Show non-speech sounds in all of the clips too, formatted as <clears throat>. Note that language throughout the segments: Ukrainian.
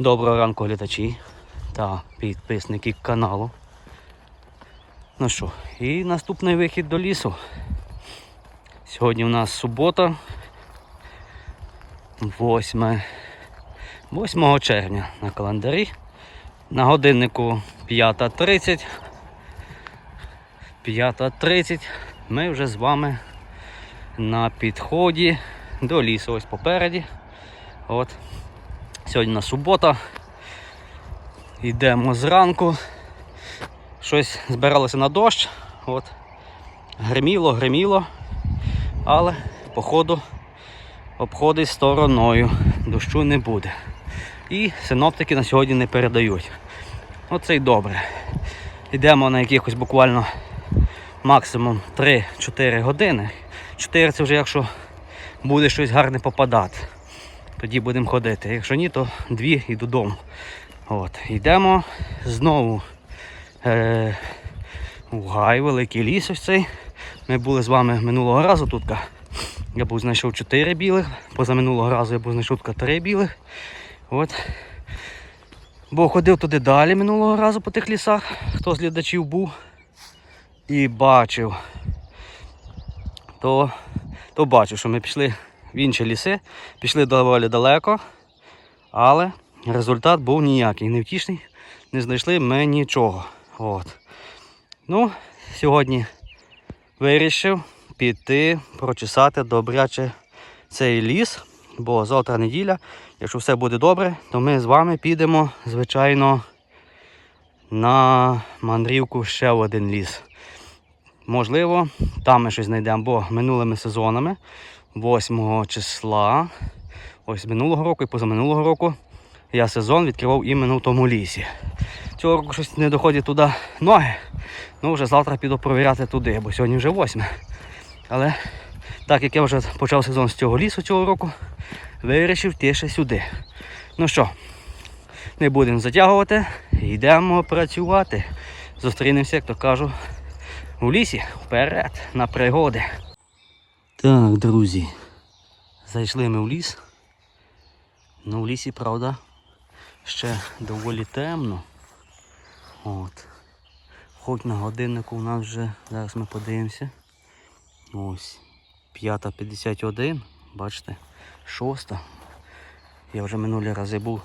Доброго ранку глядачі та підписники каналу. Ну що, і наступний вихід до лісу. Сьогодні у нас субота, 8, 8 червня на календарі. На годиннику 5.30. 5.30. Ми вже з вами на підході до лісу. Ось попереді. От. Сьогодні на субота. Йдемо зранку. Щось збиралося на дощ. От. Гриміло, гриміло. Але походу обходить стороною. Дощу не буде. І синоптики на сьогодні не передають. Оце й добре. Йдемо на якихось буквально максимум 3-4 години. 4 це вже якщо буде щось гарне попадати. Тоді будемо ходити. Якщо ні, то дві і додому. От. Йдемо знову е, у гай, великий ліс ось цей. Ми були з вами минулого разу тут. Я був знайшов 4 білих, позаминулого разу я був знайшов 3 білих. От. Бо ходив туди далі минулого разу по тих лісах, хто з глядачів був і бачив, то, то бачив, що ми пішли в інші ліси, пішли доволі далеко, але результат був ніякий, невтішний, не знайшли ми нічого. От. Ну, сьогодні вирішив піти прочесати добряче цей ліс, бо завтра неділя. Якщо все буде добре, то ми з вами підемо, звичайно, на мандрівку ще в один ліс. Можливо, там ми щось знайдемо, бо минулими сезонами, 8 числа, ось минулого року і позаминулого року, я сезон відкривав іменно в тому лісі. Цього року щось не доходять туди ноги. Ну, вже завтра піду провіряти туди, бо сьогодні вже 8. Але так як я вже почав сезон з цього лісу цього року, вирішив йти ще сюди. Ну що, не будемо затягувати, йдемо працювати. Зустрінемося, як то кажу, у лісі вперед на пригоди. Так, друзі, зайшли ми в ліс. Ну, в лісі, правда, ще доволі темно. От. Хоч на годиннику у нас вже, зараз ми подивимося. Ось. 5.51, бачите, шоста. Я вже минулі рази був.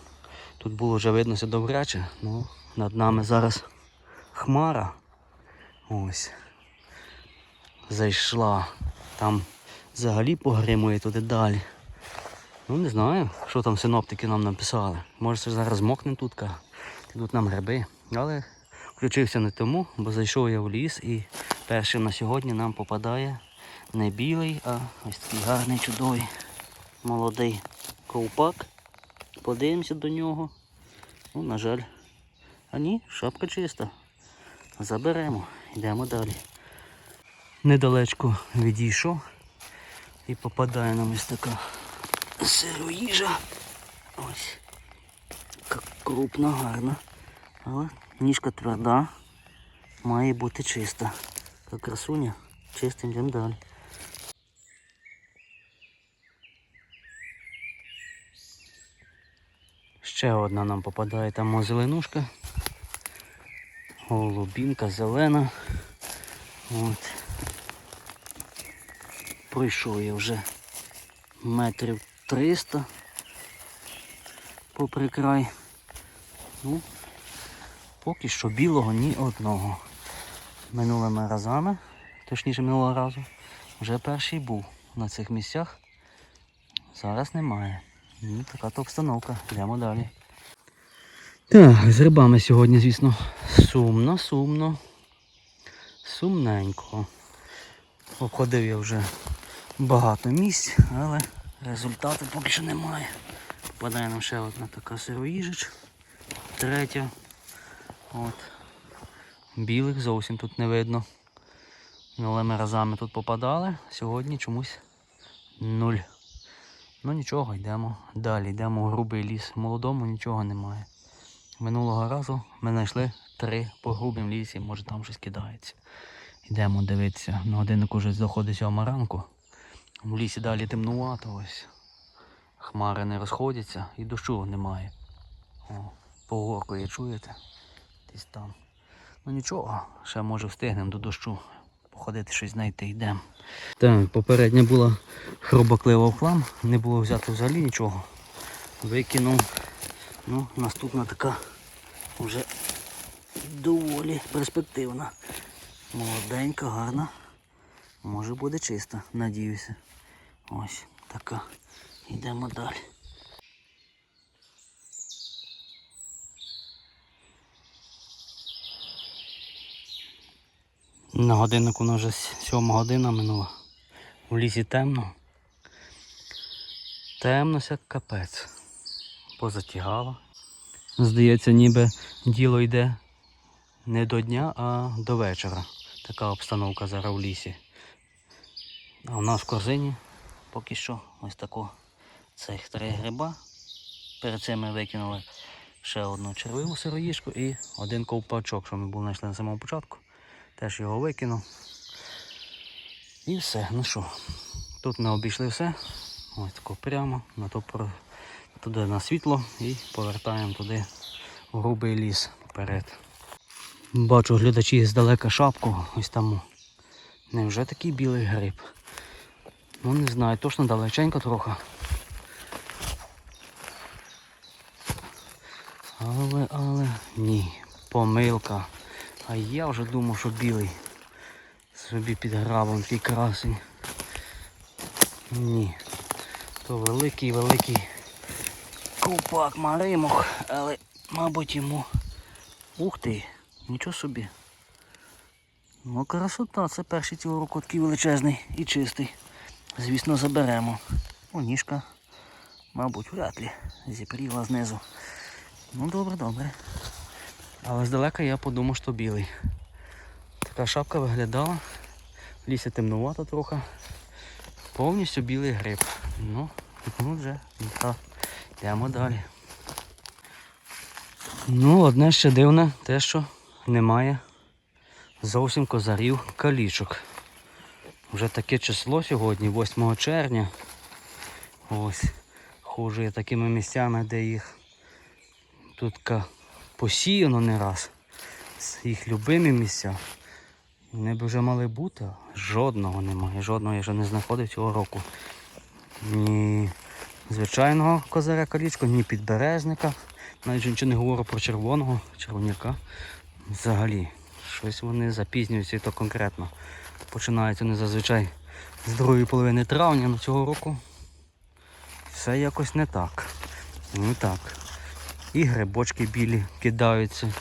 Тут було вже видно все добряче, ну над нами зараз хмара. Ось. Зайшла. Там взагалі погримує туди далі. Ну не знаю, що там синоптики нам написали. Може це зараз мокне тут. Тут нам гриби. Але включився не тому, бо зайшов я в ліс і перший на сьогодні нам попадає не білий, а ось такий гарний, чудовий, молодий ковпак. Подивимося до нього. Ну, на жаль. А ні, шапка чиста. Заберемо, йдемо далі. Недалечко відійшов і попадає нам ось така сироїжа. Ось. Така крупна, гарна. Але ніжка тверда, має бути чиста. Така красуня, чистим йдемо далі. Ще одна нам попадає там зеленушка. Голубінка зелена. От. Пройшов я вже метрів 300 попри край. Ну, поки що білого ні одного. Минулими разами, точніше минулого разу, вже перший був на цих місцях. Зараз немає. Ну, така то обстановка. Йдемо далі. Так, з рибами сьогодні, звісно, сумно, сумно. Сумненько. Обходив я вже багато місць, але результату поки що немає. Попадає нам ще одна така сироїжич. Третя. От. Білих зовсім тут не видно. Минулими разами тут попадали, сьогодні чомусь нуль. Ну нічого, йдемо далі, йдемо в грубий ліс. Молодому нічого немає. Минулого разу ми знайшли три по грубім лісі, може там щось кидається. Йдемо дивитися. На годиннику вже доходить сьома ранку. В лісі далі темнувато ось. Хмари не розходяться і дощу немає. О, погоркує, чуєте? Десь там. Ну нічого, ще може встигнемо до дощу. Походити щось знайти йдемо. Так, попередня була хробаклива в хлам, не було взято взагалі нічого. Викинув. Ну, наступна така вже доволі перспективна. Молоденька, гарна. Може буде чиста, надіюся. Ось така. Йдемо далі. На годиннику воно вже сьома година минула. В лісі темно. Темно ся капець. Позатягало. Здається, ніби діло йде не до дня, а до вечора. Така обстановка зараз в лісі. А у нас в корзині поки що ось тако цих три гриба. Перед цим ми викинули ще одну червиву сироїжку і один ковпачок, що ми були знайшли на самому початку. Теж його викинув. І все, ну що, тут ми обійшли все. Ось тако прямо на то туди на світло і повертаємо туди в грубий ліс вперед. Бачу глядачі здалека шапку, ось там. Невже такий білий гриб? Ну не знаю, точно далеченько трохи. Але, але, ні, помилка. А я вже думав, що білий. Собі під грабом такий красень. Ні. То великий, великий ковпак маримох, але, мабуть, йому. Ух ти, нічого собі. Ну красота, це перший цього року такий величезний і чистий. Звісно, заберемо. О, ніжка. Мабуть, вряд ли. Зіпріла знизу. Ну добре, добре. Але здалека я подумав, що білий. Така шапка виглядала. В лісі темнувато трохи. Повністю білий гриб. Ну, ну вже, так. Йдемо далі. Ну, одне ще дивне, те, що немає зовсім козарів калічок. Вже таке число сьогодні, 8 червня. Ось. Ходжу я такими місцями, де їх тут посіяно не раз. Їх любимі місця. Вони б вже мали бути. Жодного немає. Жодного я вже не знаходив цього року. Ні звичайного козаря калічку, ні підбережника. Навіть нічого не говорю про червоного червоняка. Взагалі, щось вони запізнюються і то конкретно. Починаються вони зазвичай з другої половини травня, але цього року все якось не так. Не так. І грибочки білі кидаються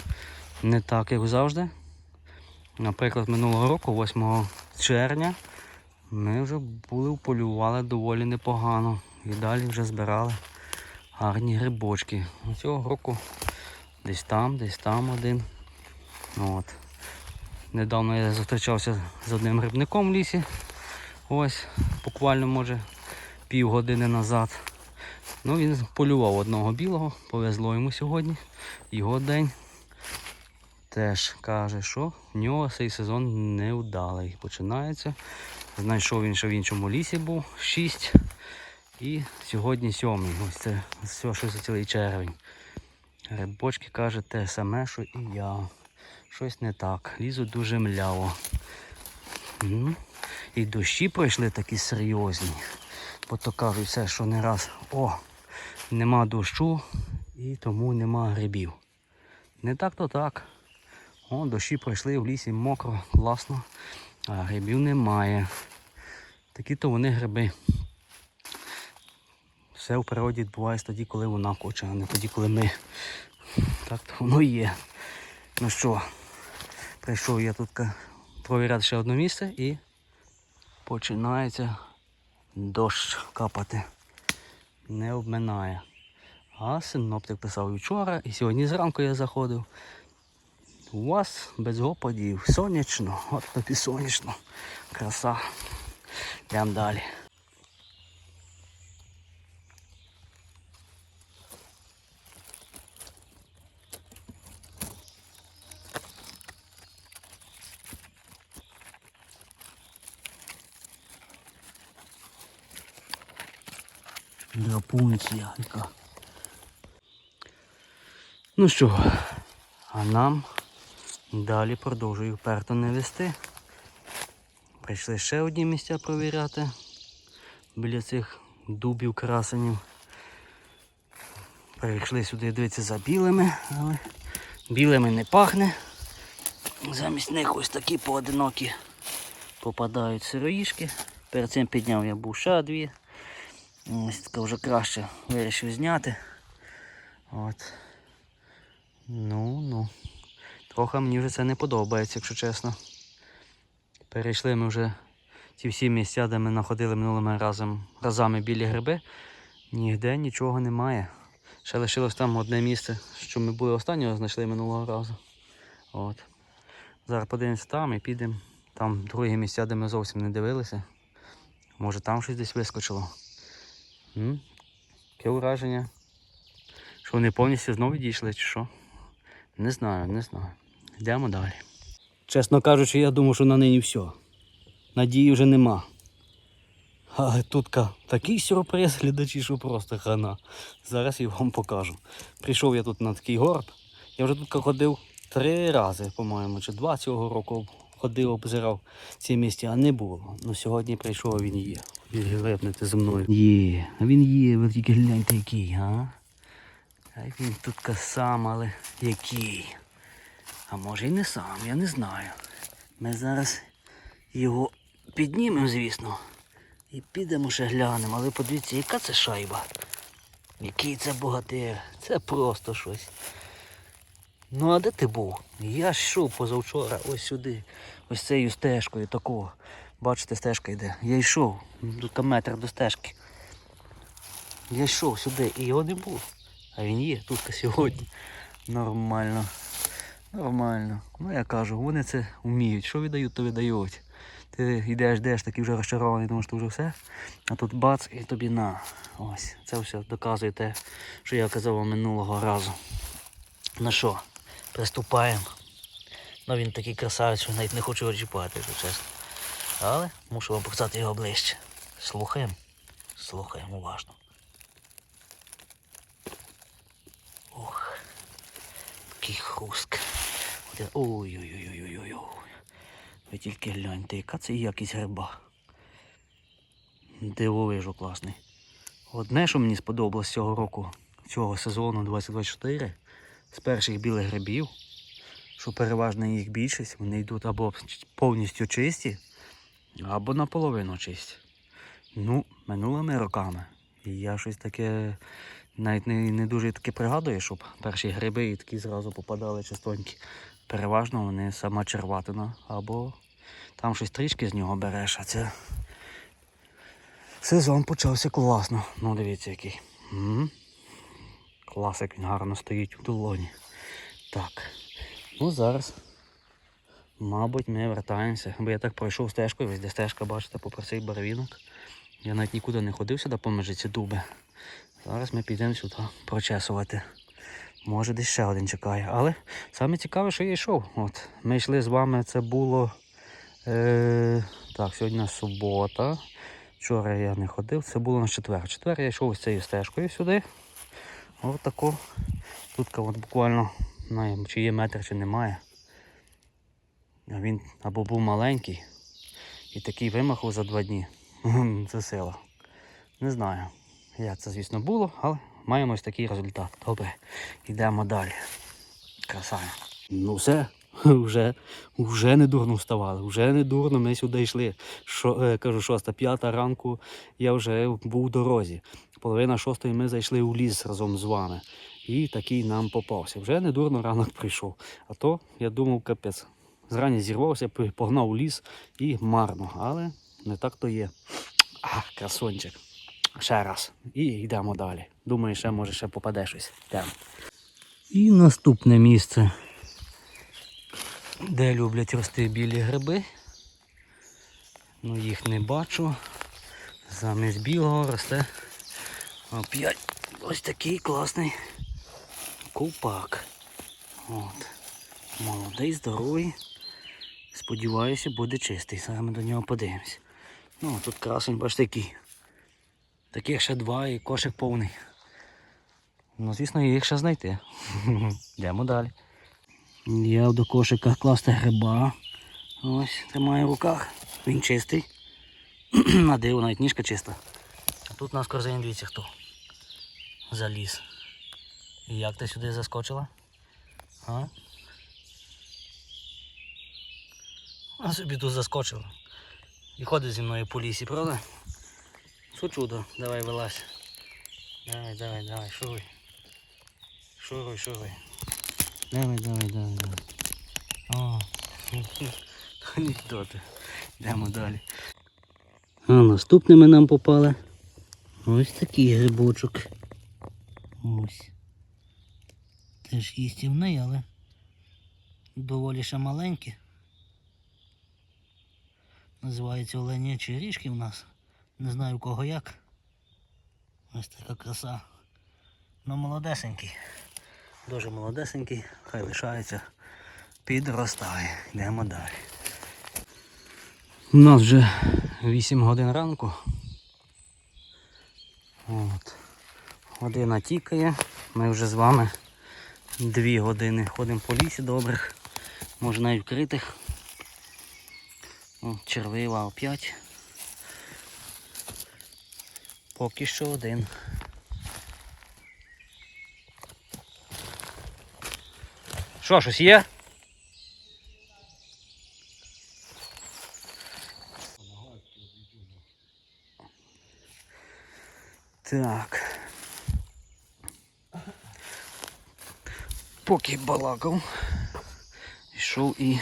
не так, як завжди. Наприклад, минулого року, 8 червня, ми вже були вполювали доволі непогано. І далі вже збирали гарні грибочки. Цього року десь там, десь там один. От. Недавно я зустрічався з одним грибником в лісі. Ось, буквально може півгодини назад. Ну, він полював одного білого, повезло йому сьогодні. Його день теж каже, що в нього цей сезон невдалий. Починається. Знайшов він, що в іншому лісі був 6. І сьогодні сьомий. Ось це все, що за цілий червень. Грибочки каже те саме, що і я. Щось не так. Лізу дуже мляво. Ну, І дощі пройшли такі серйозні. Бо то кажуть все, що не раз. О, нема дощу і тому нема грибів. Не так то так. О, дощі пройшли в лісі мокро, класно, а грибів немає. Такі то вони гриби. Все в природі відбувається тоді, коли вона хоче, а не тоді, коли ми. Так то воно є. Ну що, прийшов я тут провіряти ще одне місце і починається дощ капати. Не обминає. А синоптик писав вчора і сьогодні зранку я заходив. У вас без опадів. Сонячно, от тобі сонячно. Краса. Йдемо далі. Драпунція яка. Ну що, а нам далі продовжую вперто не вести. Прийшли ще одні місця провіряти біля цих дубів красенів. Прийшли сюди дивитися за білими, але білими не пахне. Замість них ось такі поодинокі попадають сироїшки. Перед цим підняв я ще дві. Ось така вже краще вирішив зняти. От. Ну, ну. Трохи мені вже це не подобається, якщо чесно. Перейшли ми вже ті всі місця, де ми знаходили минулими разом, разами білі гриби. Нігде нічого немає. Ще лишилось там одне місце, що ми були останнього знайшли минулого разу. От. Зараз подивимося там і підемо. Там другі місця, де ми зовсім не дивилися. Може там щось десь вискочило. М? Таке враження. Що вони повністю знову дійшли чи що? Не знаю, не знаю. Йдемо далі. Чесно кажучи, я думав, що на нині все. Надії вже нема. Але тут такий сюрприз, глядачі, що просто хана. Зараз я вам покажу. Прийшов я тут на такий горб. Я вже тут ходив три рази, по-моєму, чи два цього року ходив, обзирав ці місця, а не було. Ну сьогодні прийшов, він є. Відгребнете зі мною. Є, а він є, ви тільки гляньте який, а? А він тут сам, але який. А може і не сам, я не знаю. Ми зараз його піднімемо, звісно. І підемо ще глянемо, але подивіться, яка це шайба. Який це богатир. Це просто щось. Ну а де ти був? Я ж йшов позавчора ось сюди, ось цією стежкою такого. Бачите, стежка йде. Я йшов, тут метр до стежки. Я йшов сюди і його не було. А він є тут сьогодні. Нормально. Нормально. Ну я кажу, вони це вміють. Що віддають, то віддають. Ти йдеш, йдеш, такий вже розчарований, думаєш, що вже все. А тут бац і тобі на. Ось. Це все доказує те, що я казав вам минулого разу. Ну що, приступаємо. Ну він такий красавець, що навіть не хочу його чіпати, чесно. Але мушу вам показати його ближче. Слухаємо. Слухаємо уважно. Ох, який хруск. Ой-ой-ой-ой-ой-ой. Ви тільки гляньте, яка це якість гриба. Дивовижу класний. Одне, що мені сподобалось цього року, цього сезону 2024, з перших білих грибів, що переважна їх більшість, вони йдуть або повністю чисті, або наполовину чисті. Ну, минулими роками. І я щось таке навіть не, не дуже таке пригадую, щоб перші гриби і такі зразу попадали чистонькі. Переважно вони сама черватина, або там щось трішки з нього береш, а це сезон почався класно. Ну дивіться який. М. Клас, як він гарно стоїть у долоні. Так. Ну зараз. Мабуть, ми вертаємося. Бо я так пройшов стежкою, ось де стежка, бачите, попри цей барвінок. Я навіть нікуди не ходив сюди поміж ці дуби. Зараз ми підемо сюди прочесувати. Може десь ще один чекає. Але саме цікаве, що я йшов. От, ми йшли з вами, це було. Е, так, сьогодні субота. Вчора я не ходив, це було на четвер. Четвер я йшов ось цією стежкою сюди. Ось таку. Тут буквально не чи є метр, чи немає. Він або був маленький і такий вимахав за два дні. Це сила. Не знаю, як це, звісно, було, але маємо ось такий результат. Добре, йдемо далі. Красаві. Ну все, <laughs> вже, вже не дурно вставали, вже не дурно ми сюди йшли. Шо, е, кажу, шоста, п'ята ранку я вже був у дорозі. Половина шостої ми зайшли у ліс разом з вами. І такий нам попався. Вже не дурно ранок прийшов. А то я думав, капець. Зрані зірвався, погнав у ліс і марно. Але не так то є. А, красончик. Ще раз. І йдемо далі. Думаю, ще може ще попаде щось. Йдемо. І наступне місце, де люблять рости білі гриби. Ну їх не бачу. Замість білого росте опять ось такий класний ковпак. От. Молодий, здоровий. Сподіваюся, буде чистий. Зараз ми до нього подивимось. Ну, тут красень, бачите, який. Таких ще два і кошик повний. Ну, звісно, їх ще знайти. <laughs> Йдемо далі. Я до кошика класти гриба. Ось, тримаю в руках. Він чистий. <clears throat> На диво, навіть ніжка чиста. А тут у нас корзині дивіться хто. Заліз. І як ти сюди заскочила? А? А собі тут заскочила. І ходить зі мною по лісі, правда? Що чудо, давай вилазь. Давай, давай, давай, шуруй. Шуруй, шуруй. Давай, давай, давай, давай. О, <laughs> анекдоти. Йдемо далі. А наступними нам попали ось такий грибочок. Ось. Теж їстівний, але доволі ще маленький. Називається оленячі ріжки в нас. Не знаю кого як. Ось така краса. Ну молодесенький. Дуже молодесенький, хай лишається, підростає. Йдемо далі. У нас вже 8 годин ранку. От. Година тікає. Ми вже з вами 2 години ходимо по лісі добрих, може навіть вкритих. Червива опять. Поки що один. Що, щось є? Так. Поки балакав, йшов і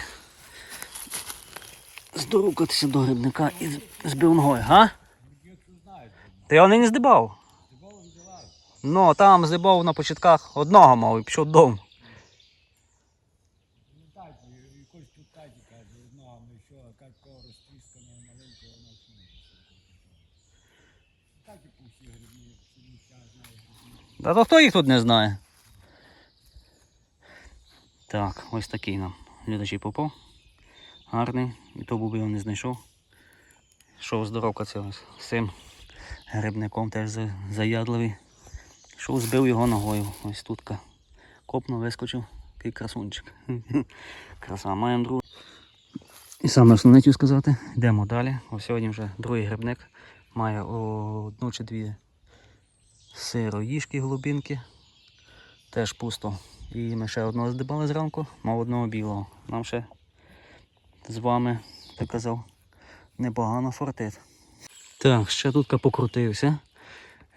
здорукатися до грибника і збив ногою, га? Ти його не здибав? Ну, там здибав на початках одного мав і пішов додому. З. Та то хто їх тут не знає? Так, ось такий нам глядачі попав. Гарний. І то був його не знайшов. Йшов здоровка цього з цим грибником теж заядливий. Йшов, збив його ногою. Ось тутка. Копнув, вискочив. Такий красунчик. <laughs> Краса, маємо другу. І саме основне хотів сказати, йдемо далі. Ось сьогодні вже другий грибник. Має одну чи дві сироїшки голубінки. Теж пусто. І ми ще одного здибали зранку, мав одного білого. Нам ще з вами, так казав, непогано фортить. Так, ще тут покрутився.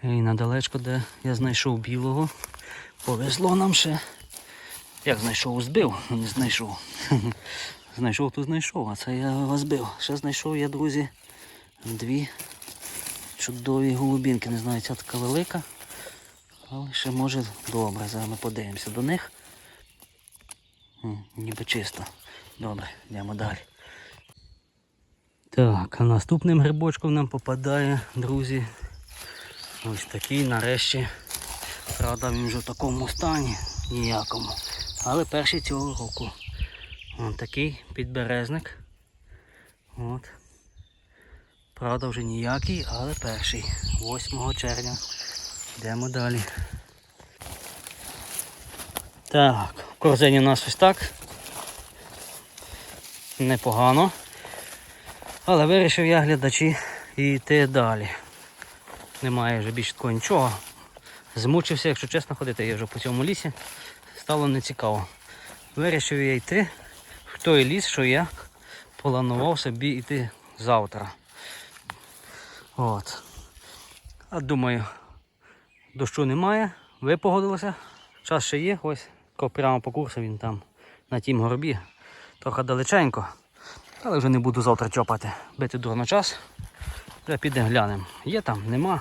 І надалечко, де я знайшов білого. Повезло нам ще. Як знайшов, збив, не знайшов. <laughs> Знайшов, то знайшов, а це я його збив. Ще знайшов я, друзі, дві чудові голубінки. Не знаю, ця така велика. Але ще може добре, зараз ми подивимося до них. Ніби чисто. Добре, йдемо далі. Так, а наступним грибочком нам попадає, друзі, ось такий нарешті. Правда, він вже в такому стані ніякому. Але перший цього року. Ось такий підберезник. От. Правда, вже ніякий, але перший. 8 червня. Йдемо далі. Так, в корзині у нас ось так. Непогано. Але вирішив я глядачі йти далі. Немає вже більше такого нічого. Змучився, якщо чесно ходити, я вже по цьому лісі. Стало нецікаво. Вирішив я йти в той ліс, що я планував собі йти завтра. От. А думаю, дощу немає, випогодилося. Час ще є, ось прямо по курсу він там на тім горбі. Трохи далеченько. Але вже не буду завтра чопати. Бити дурно час. Вже підемо глянемо. Є там, нема.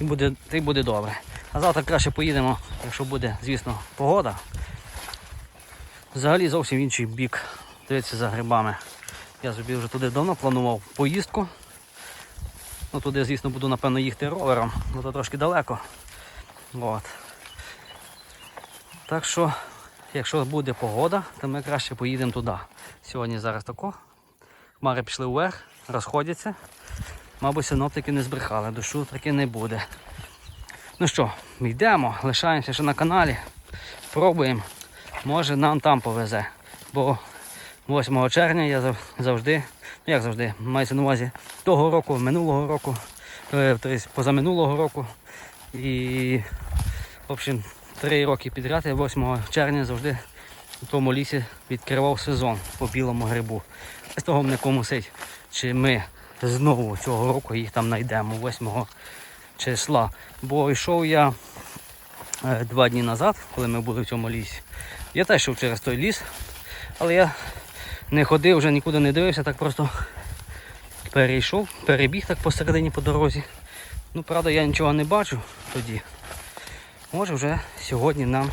І буде, і буде добре. А завтра краще поїдемо, якщо буде, звісно, погода. Взагалі зовсім інший бік. Дивіться за грибами. Я собі вже туди давно планував поїздку. Ну туди, звісно, буду напевно їхати ровером, бо то трошки далеко. От. Так що, якщо буде погода, то ми краще поїдемо туди. Сьогодні зараз тако. Хмари пішли вверх, розходяться. Мабуть, синоптики не збрехали, дощу таки не буде. Ну що, йдемо, лишаємося ще на каналі. Пробуємо. Може нам там повезе. Бо 8 червня я завжди, ну як завжди, мається на увазі того року, минулого року, е, тобто позаминулого року. І в общем, три роки підряд я 8 червня завжди у тому лісі відкривав сезон по білому грибу. З того мене комусить, чи ми знову цього року їх там знайдемо 8 числа. Бо йшов я е, два дні назад, коли ми були в цьому лісі. Я теж йшов через той ліс, але я не ходив, вже нікуди не дивився, так просто перейшов, перебіг так посередині по дорозі. Ну, правда, я нічого не бачу тоді. Може вже сьогодні нам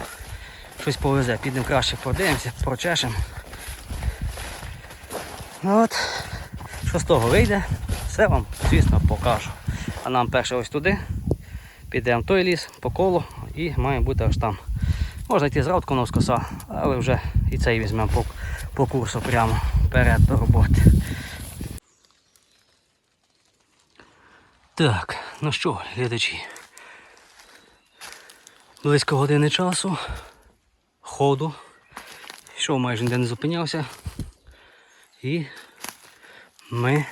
щось повезе. Підемо краще подивимося, прочешемо. Ну От, що з того вийде, все вам, звісно, покажу. А нам перше ось туди. Підемо в той ліс по колу і має бути аж там. Можна йти зразу коновскоса, але вже і цей візьмемо по, по курсу прямо вперед до роботи. Так, ну що, глядачі. Близько години часу, ходу. Йшов майже ніде не зупинявся. І ми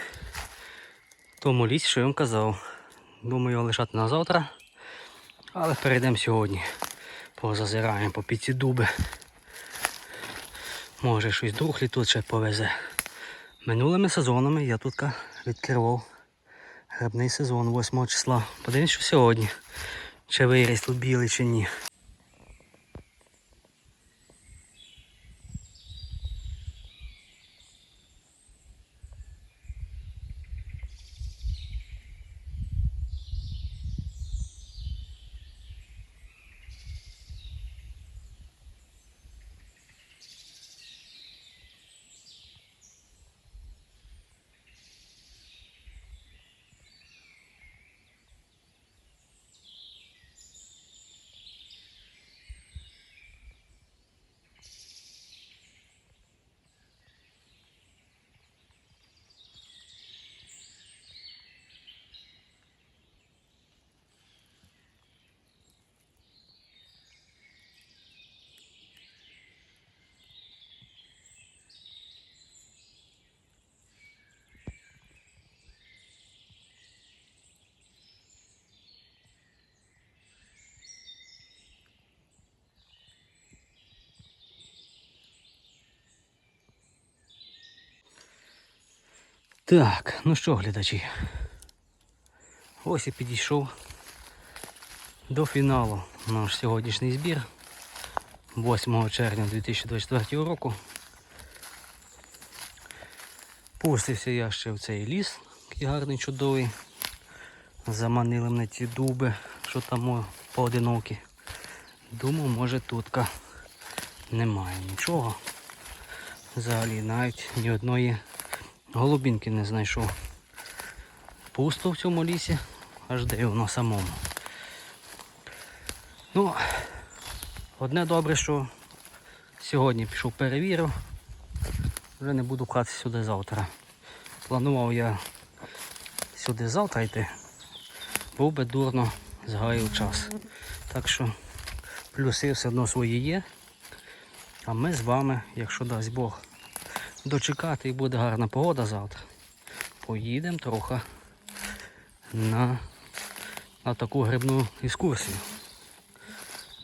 в тому лісі, що я вам казав. Думаю його лишати на завтра. Але перейдемо сьогодні. Позазираємо по ці дуби. Може щось друг тут ще повезе. Минулими сезонами я тут відкривав грибний сезон 8 числа. Подивимось, що сьогодні. Чи виріс білий, чи ні. Так, ну що, глядачі. Ось і підійшов до фіналу наш сьогоднішній збір 8 червня 2024 року. Пустився я ще в цей ліс, який гарний, чудовий. Заманили мене ці дуби, що там поодинокі. Думав, може тутка немає нічого. Взагалі навіть ні одної голубінки не знайшов. Пусто в цьому лісі, аж де воно самому. Ну, одне добре, що сьогодні пішов перевірив. Вже не буду пхатися сюди завтра. Планував я сюди завтра йти. Був би дурно згаяв час. Так що плюси все одно свої є. А ми з вами, якщо дасть Бог, дочекати і буде гарна погода завтра. Поїдемо трохи на, на таку грибну екскурсію.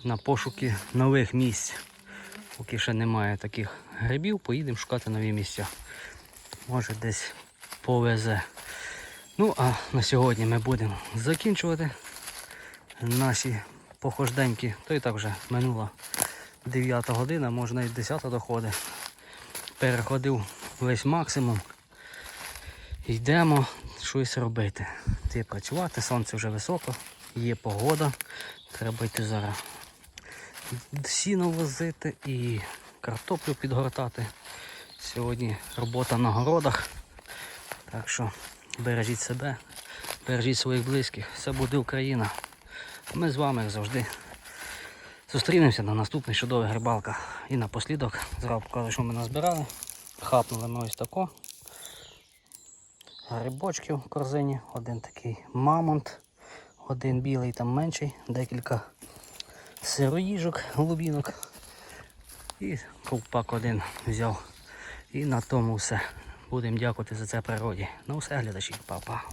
На пошуки нових місць. Поки ще немає таких грибів, поїдемо шукати нові місця. Може десь повезе. Ну, а на сьогодні ми будемо закінчувати наші похожденьки. То і так вже минула 9 година, може навіть 10 доходить переходив весь максимум. Йдемо щось робити. Йти працювати, сонце вже високо, є погода. Треба йти зараз сіно возити і картоплю підгортати. Сьогодні робота на городах. Так що бережіть себе, бережіть своїх близьких. Все буде Україна. А ми з вами, як завжди, Зустрінемося на наступний чудовий грибалка. І напослідок зразу покажу, що ми назбирали. Хапнули ми ось тако. Грибочків в корзині. Один такий мамонт, один білий там менший, декілька сироїжок, голубінок. І ковпак один взяв. І на тому все. Будемо дякувати за це природі. Ну все, глядачі, па-па.